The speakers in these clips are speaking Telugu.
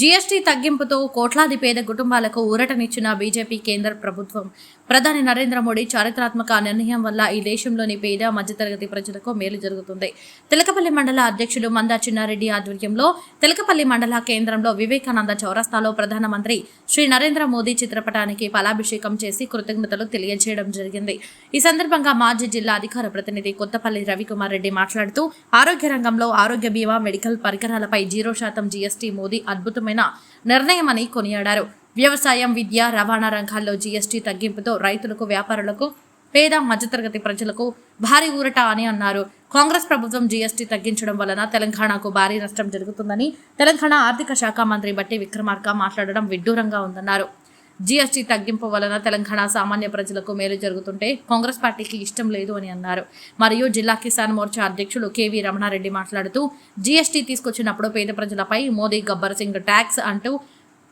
జీఎస్టీ తగ్గింపుతో కోట్లాది పేద కుటుంబాలకు ఊరటనిచ్చిన బీజేపీ కేంద్ర ప్రభుత్వం. ప్రధాని నరేంద్ర మోడీ చారిత్రాత్మక నిర్ణయం వల్ల ఈ దేశంలోని పేద మధ్యతరగతి ప్రజలకు మేలు జరుగుతుంది. తెలకపల్లి మండల అధ్యక్షుడు మందా చిన్నారెడ్డి ఆధ్వర్యంలో తెలకపల్లి మండల కేంద్రంలో వివేకానంద చౌరస్తాలో ప్రధానమంత్రి శ్రీ నరేంద్ర మోదీ చిత్రపటానికి ఫలాభిషేకం చేసి కృతజ్ఞతలు తెలియజేయడం జరిగింది. ఈ సందర్భంగా మాజీ జిల్లా అధికార ప్రతినిధి కొత్తపల్లి రవికుమార్ రెడ్డి మాట్లాడుతూ ఆరోగ్య రంగంలో ఆరోగ్య బీమా మెడికల్ పరికరాలపై జీరో శాతం జీఎస్టీ మోదీ అద్భుతమైన నిర్ణయమని కొనియాడారు. వ్యవసాయం విద్య రవాణా రంగాల్లో జీఎస్టీ తగ్గింపుతో రైతులకు వ్యాపారులకు పేద మధ్యతరగతి ప్రజలకు భారీ ఊరట అని అన్నారు. కాంగ్రెస్ ప్రభుత్వం జీఎస్టీ తగ్గించడం వలన తెలంగాణకు భారీ నష్టం జరుగుతుందని తెలంగాణ ఆర్థిక శాఖ మంత్రి బట్టి విక్రమార్క మాట్లాడడం విడ్డూరంగా ఉందన్నారు. జీఎస్టీ తగ్గింపు వలన తెలంగాణ సామాన్య ప్రజలకు మేలు జరుగుతుంటే కాంగ్రెస్ పార్టీకి ఇష్టం లేదు అని అన్నారు. మరియు జిల్లా కిసాన్ మోర్చా అధ్యక్షులు కేవీ రమణారెడ్డి మాట్లాడుతూ జీఎస్టీ తీసుకొచ్చినప్పుడు పేద ప్రజలపై మోదీ గబ్బర్ సింగ్ ట్యాక్స్ అంటూ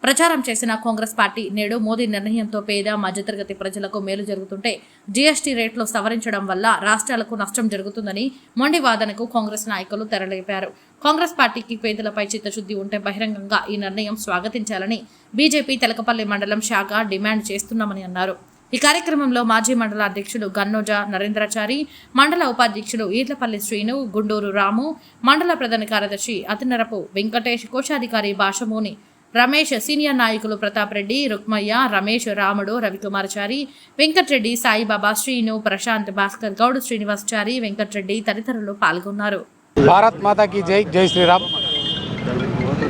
ప్రచారం చేసిన కాంగ్రెస్ పార్టీ నేడు మోదీ నిర్ణయంతో పేద మధ్యతరగతి ప్రజలకు మేలు జరుగుతుంటే జీఎస్టీ రేట్లు సవరించడం వల్ల రాష్ట్రాలకు నష్టం జరుగుతుందని మొండి వాదనకు కాంగ్రెస్ నాయకులు తెరలేపారు. కాంగ్రెస్ పార్టీకి పేదలపై చిత్తశుద్ధి ఉంటే బహిరంగంగా ఈ నిర్ణయం స్వాగతించాలని బీజేపీ తెలకపల్లి మండలం శాఖ డిమాండ్ చేస్తున్నామని అన్నారు. ఈ కార్యక్రమంలో మాజీ మండల అధ్యక్షుడు గన్నోజ నరేంద్రాచారి మండల ఉపాధ్యక్షుడు ఈర్లపల్లి శ్రీను గుండూరు రాము మండల ప్రధాన కార్యదర్శి అతినరపు వెంకటేష్ కోశాధికారి భాషమోని రమేష్ సీనియర్ నాయకులు ప్రతాప్ రెడ్డి రుక్మయ్య రమేష్ రాముడు రవికుమార్చారి వెంకట్రెడ్డి సాయిబాబా శ్రీను ప్రశాంత్ భాస్కర్ గౌడ్ శ్రీనివాసచారి వెంకట్రెడ్డి తదితరులు పాల్గొన్నారు. భారత్ మాతాకి జై జై శ్రీరామ్.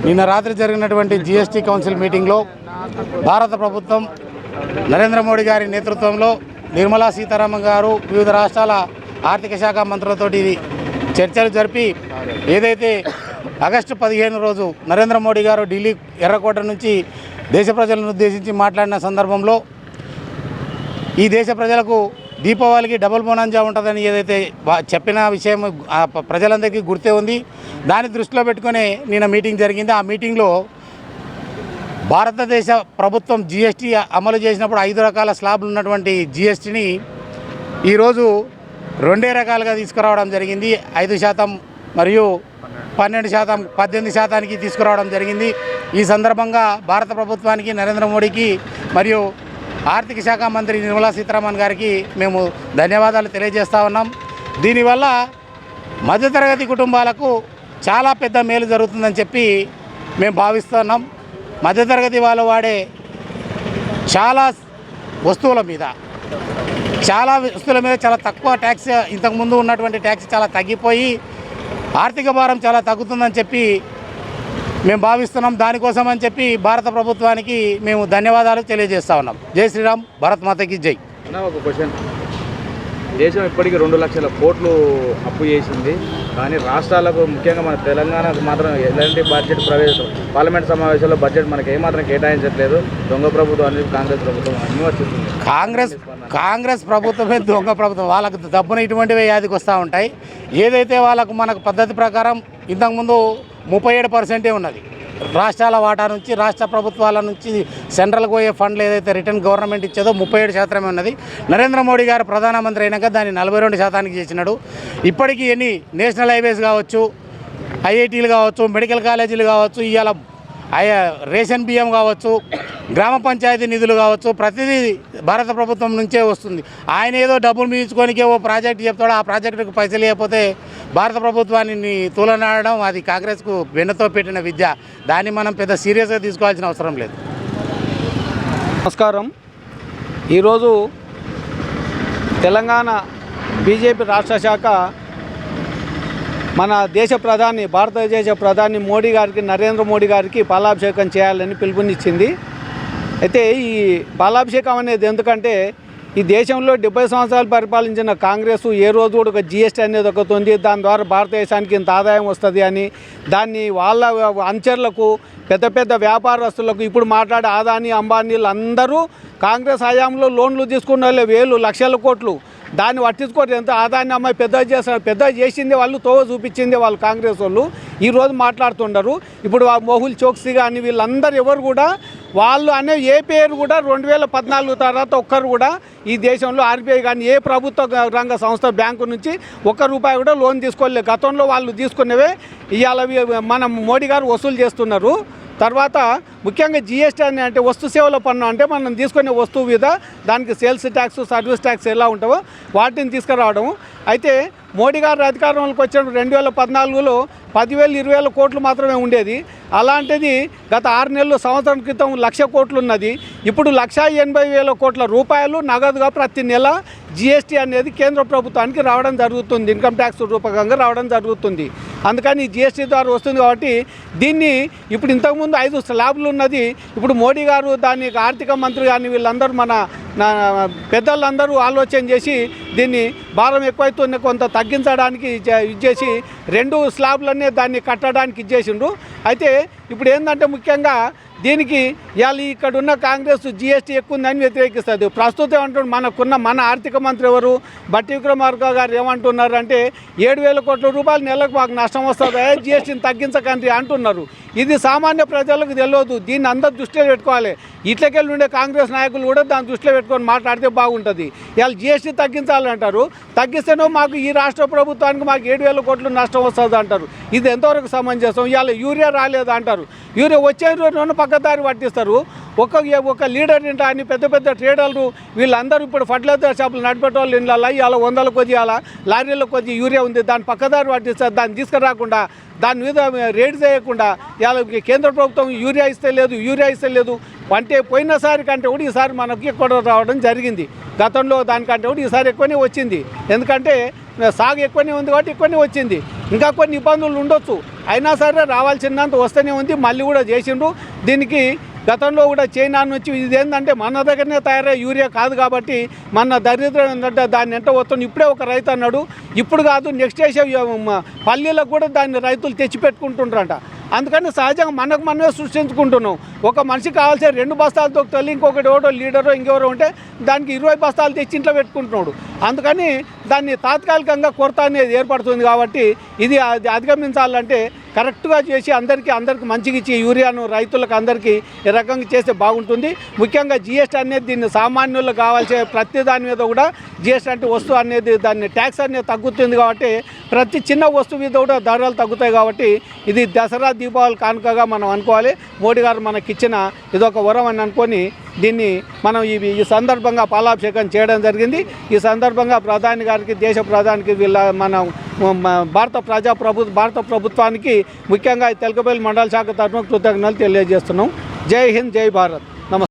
నిన్న రాత్రి జరిగినటువంటి జీఎస్టీ కౌన్సిల్ మీటింగ్లో భారత ప్రభుత్వం నరేంద్ర మోడీ గారి నేతృత్వంలో నిర్మలా సీతారామన్ గారు వివిధ రాష్ట్రాల ఆర్థిక శాఖ మంత్రులతోటి చర్చలు జరిపి ఏదైతే ఆగస్టు పదిహేను రోజు నరేంద్ర మోడీ గారు ఢిల్లీ ఎర్రకోట నుంచి దేశ ప్రజలను ఉద్దేశించి మాట్లాడిన సందర్భంలో ఈ దేశ ప్రజలకు దీపావళికి డబుల్ బోనాంజా ఉంటుందని ఏదైతే చెప్పిన విషయం ప్రజలందరికీ గుర్తే ఉంది. దాన్ని దృష్టిలో పెట్టుకొని నిన్న మీటింగ్ జరిగింది. ఆ మీటింగ్లో భారతదేశ ప్రభుత్వం జిఎస్టీ అమలు చేసినప్పుడు ఐదు రకాల స్లాబ్లు ఉన్నటువంటి జిఎస్టీని ఈరోజు రెండే రకాలుగా తీసుకురావడం జరిగింది. ఐదు శాతం మరియు పన్నెండు శాతం పద్దెనిమిది శాతానికి తీసుకురావడం జరిగింది. ఈ సందర్భంగా భారత ప్రభుత్వానికి నరేంద్ర మోడీకి మరియు ఆర్థిక శాఖ మంత్రి నిర్మలా సీతారామన్ గారికి మేము ధన్యవాదాలు తెలియజేస్తా ఉన్నాం. దీనివల్ల మధ్యతరగతి కుటుంబాలకు చాలా పెద్ద మేలు జరుగుతుందని చెప్పి మేము భావిస్తున్నాం మధ్యతరగతి వాళ్ళు వాడే చాలా వస్తువుల మీద చాలా వస్తువుల మీద చాలా తక్కువ ట్యాక్స్ ఇంతకుముందు ఉన్నటువంటి ట్యాక్స్ చాలా తగ్గిపోయి ఆర్థిక భారం చాలా తగ్గుతుందని చెప్పి మేము భావిస్తున్నాం. దానికోసం అని చెప్పి భారత ప్రభుత్వానికి మేము ధన్యవాదాలు తెలియజేస్తా ఉన్నాం. జై శ్రీరామ్. భారత్ మాతకి జై. ఒక క్వశ్చన్ దేశం ఇప్పటికీ రెండు లక్షల కోట్లు అప్పు చేసింది. కానీ రాష్ట్రాలకు ముఖ్యంగా మన తెలంగాణకు మాత్రం ఎలాంటి బడ్జెట్ ప్రవేశం పార్లమెంట్ సమావేశంలో బడ్జెట్ మనకి ఏమాత్రం కేటాయించట్లేదు. దొంగ ప్రభుత్వం అనేది కాంగ్రెస్ ప్రభుత్వం అన్ని వచ్చింది కాంగ్రెస్ కాంగ్రెస్ ప్రభుత్వమే దొంగ ప్రభుత్వం. వాళ్ళకు డబ్బున ఇటువంటివి యాదికి వస్తూ ఉంటాయి. ఏదైతే వాళ్ళకు మనకు పద్ధతి ప్రకారం ఇంతకుముందు ముప్పై ఏడు పర్సెంటే ఉన్నది. రాష్ట్రాల వాటా నుంచి రాష్ట్ర ప్రభుత్వాల నుంచి సెంట్రల్కి పోయే ఫండ్లు ఏదైతే రిటర్న్ గవర్నమెంట్ ఇచ్చేదో ముప్పై ఏడు శాతమే ఉన్నది. నరేంద్ర మోడీ గారు ప్రధానమంత్రి అయినాక దాన్ని నలభై రెండు శాతానికి చేసినాడు. ఇప్పటికీ ఎన్ని నేషనల్ హైవేస్ కావచ్చు ఐఐటీలు కావచ్చు మెడికల్ కాలేజీలు కావచ్చు ఇవాళ ఆయా రేషన్ బియ్యం కావచ్చు గ్రామ పంచాయతీ నిధులు కావచ్చు ప్రతిదీ భారత ప్రభుత్వం నుంచే వస్తుంది. ఆయన ఏదో డబ్బులు మీచుకోనికే ఓ ప్రాజెక్ట్ చెప్తాడు ఆ ప్రాజెక్టుకు పైసలు లేకపోతే భారత ప్రభుత్వాన్ని తూలనాడడం అది కాంగ్రెస్కు వెన్నతో పెట్టిన విద్య. దాన్ని మనం పెద్ద సీరియస్గా తీసుకోవాల్సిన అవసరం లేదు. నమస్కారం. ఈరోజు తెలంగాణ బీజేపీ రాష్ట్ర శాఖ మన దేశ ప్రధాని భారతదేశ ప్రధాని మోడీ గారికి నరేంద్ర మోడీ గారికి పాలాభిషేకం చేయాలని పిలుపునిచ్చింది. అయితే ఈ పాలాభిషేకం అనేది ఎందుకంటే ఈ దేశంలో డెబ్బై సంవత్సరాలు పరిపాలించిన కాంగ్రెస్ ఏ రోజు కూడా ఒక జిఎస్టీ అనేది ఒకతుంది దాని ద్వారా భారతదేశానికి ఇంత ఆదాయం వస్తుంది అని దాన్ని వాళ్ళ అంచర్లకు పెద్ద పెద్ద వ్యాపారస్తులకు ఇప్పుడు మాట్లాడే ఆదాని అంబానీలు అందరూ కాంగ్రెస్ హయాంలో లోన్లు తీసుకున్న వాళ్ళే వేలు లక్షల కోట్లు. దాన్ని పట్టించుకోరు ఎంత ఆదాన్ని అమ్మాయి పెద్ద చేస్తారు పెద్ద చేసింది వాళ్ళు తోవ చూపించింది వాళ్ళు కాంగ్రెస్ వాళ్ళు. ఈరోజు మాట్లాడుతుండరు. ఇప్పుడు ఆ మోహుల్ చోక్సీ కానీ వీళ్ళందరూ ఎవరు కూడా వాళ్ళు అనే ఏ పేరు కూడా రెండు వేల పద్నాలుగు తర్వాత ఒక్కరు కూడా ఈ దేశంలో ఆర్బీఐ కానీ ఏ ప్రభుత్వ రంగ సంస్థ బ్యాంకు నుంచి ఒక్క రూపాయి కూడా లోన్ తీసుకోలేదు. గతంలో వాళ్ళు తీసుకునేవే ఇవాళ మన మోడీ గారు వసూలు చేస్తున్నారు. తర్వాత ముఖ్యంగా జిఎస్టీ అని అంటే వస్తు సేవల పన్ను అంటే మనం తీసుకునే వస్తువు మీద దానికి సేల్స్ ట్యాక్స్ సర్వీస్ ట్యాక్స్ ఎలా ఉంటావో వాటిని తీసుకురావడం. అయితే మోడీ గారు అధికారంలోకి వచ్చిన రెండు వేల పద్నాలుగులో పదివేలు ఇరవై వేల కోట్లు మాత్రమే ఉండేది. అలాంటిది గత ఆరు నెలలు సంవత్సరం క్రితం లక్ష కోట్లు ఉన్నది. ఇప్పుడు లక్ష ఎనభై వేల కోట్ల రూపాయలు నగదుగా ప్రతి నెల జిఎస్టీ అనేది కేంద్ర ప్రభుత్వానికి రావడం జరుగుతుంది ఇన్కమ్ ట్యాక్స్ రూపకంగా రావడం జరుగుతుంది. అందుకని జిఎస్టీ ద్వారా వస్తుంది కాబట్టి దీన్ని ఇప్పుడు ఇంతకుముందు ఐదు స్లాబ్లు ఉన్నది ఇప్పుడు మోడీ గారు దాన్ని ఆర్థిక మంత్రి కానీ వీళ్ళందరూ మన నా పెద్దలందరూ ఆలోచన చేసి దీన్ని భారం ఎక్కువైతుంది కొంత తగ్గించడానికి ఇది ఇచ్చేసి రెండు స్లాబ్లన్నీ దాన్ని కట్టడానికి ఇచ్చేసిండ్రు అయితే ఇప్పుడు ఏంటంటే ముఖ్యంగా దీనికి ఇవాళ ఇక్కడ ఉన్న కాంగ్రెస్ జిఎస్టీ ఎక్కువ ఉందని వ్యతిరేకిస్తుంది. ప్రస్తుతం ఏమంటున్నారు మనకున్న మన ఆర్థిక మంత్రి ఎవరు? బట్టి విక్రమార్క గారు ఏమంటున్నారు అంటే ఏడు వేల కోట్ల రూపాయలు నెలకు మాకు నష్టం వస్తుందా? జిఎస్టీని తగ్గించకండి అంటున్నారు. ఇది సామాన్య ప్రజలకు తెలియదు. దీన్ని అందరు దృష్టిలో పెట్టుకోవాలి. ఇట్లకెళ్ళి ఉండే కాంగ్రెస్ నాయకులు కూడా దాన్ని దృష్టిలో పెట్టుకొని మాట్లాడితే బాగుంటుంది. వాళ్ళు జిఎస్టీ తగ్గించాలంటారు తగ్గిస్తేనో మాకు ఈ రాష్ట్ర ప్రభుత్వానికి మాకు ఏడు వేల కోట్లు నష్టం వస్తుంది అంటారు. ఇది ఎంతవరకు సమంజసం? ఇవాళ యూరియా రాలేదు అంటారు యూరియా వచ్చే రోజు పక్కదారి పట్టిస్తారు. ఒక ఒక లీడర్ ఇంట అని పెద్ద పెద్ద ట్రేడర్లు వీళ్ళందరూ ఇప్పుడు ఫర్టిలైజర్ షాపులు నడిపేటోళ్ళు ఇళ్ళ ఇవాళ వందల కొద్ది అలా లారీల కొద్ది యూరియా ఉంది దాని పక్కదారి పట్టిస్తారు దాన్ని తీసుకురాకుండా దాని మీద రేట్ చేయకుండా ఇలా కేంద్ర ప్రభుత్వం యూరియా ఇస్తే లేదు యూరియా ఇస్తే లేదు అంటే పోయినసారి కంటే కూడా ఈసారి మనకి ఎక్కువ రావడం జరిగింది. గతంలో దానికంటే కూడా ఈసారి ఎక్కువనే వచ్చింది. ఎందుకంటే సాగు ఎక్కువనే ఉంది కాబట్టి ఎక్కువనే వచ్చింది. ఇంకా కొన్ని ఇబ్బందులు ఉండొచ్చు. అయినా సరే రావాల్సినంత వస్తూనే ఉంది మళ్ళీ కూడా చేసిండ్రు. దీనికి గతంలో కూడా చైనా నుంచి ఇదేంటంటే మన దగ్గరనే తయారయ్యే యూరియా కాదు కాబట్టి మన దరిద్రం ఏంటంటే దాన్ని ఎంట వస్తుంది ఇప్పుడే ఒక రైతు అన్నాడు. ఇప్పుడు కాదు నెక్స్ట్ వేసే పల్లీలకు కూడా దాన్ని రైతులు తెచ్చిపెట్టుకుంటుండ్రంట. అందుకని సహజంగా మనకు మనమే సృష్టించుకుంటున్నాం. ఒక మనిషి కావాల్సిన రెండు బస్తాలు తల్లి ఇంకొకటి ఒకటో లీడరో ఇంకెవరో ఉంటే దానికి ఇరవై బస్తాలు తెచ్చి ఇంట్లో పెట్టుకుంటున్నాడు. అందుకని దాన్ని తాత్కాలికంగా కొరత అనేది ఏర్పడుతుంది కాబట్టి ఇది అది అధిగమించాలంటే కరెక్ట్గా చేసి అందరికీ అందరికీ మంచిగా ఇచ్చి యూరియాను రైతులకు అందరికీ ఈ రకంగా చేస్తే బాగుంటుంది. ముఖ్యంగా జిఎస్టీ అనేది దీన్ని సామాన్యులకు కావాల్సే ప్రతి దాని మీద కూడా జిఎస్టీ అంటే వస్తువు అనేది దాన్ని ట్యాక్స్ అనేది తగ్గుతుంది కాబట్టి ప్రతి చిన్న వస్తువు మీద కూడా ధరలు తగ్గుతాయి కాబట్టి ఇది దసరా దీపావళి కానుకగా మనం అనుకోవాలి. మోడీ గారు మనకిచ్చిన ఇదొక వరం అని అనుకొని దీన్ని మనం ఇవి ఈ సందర్భంగా పాలాభిషేకం చేయడం జరిగింది. ఈ సందర్భంగా ప్రధాని గారికి దేశ ప్రధానికి వీళ్ళ మన భారత ప్రజా ప్రభు భారత ప్రభుత్వానికి ముఖ్యంగా ఈ తెలకపల్లి మండల శాఖ తరఫున కృతజ్ఞతలు తెలియజేస్తున్నాం. జై హింద్ జై భారత్.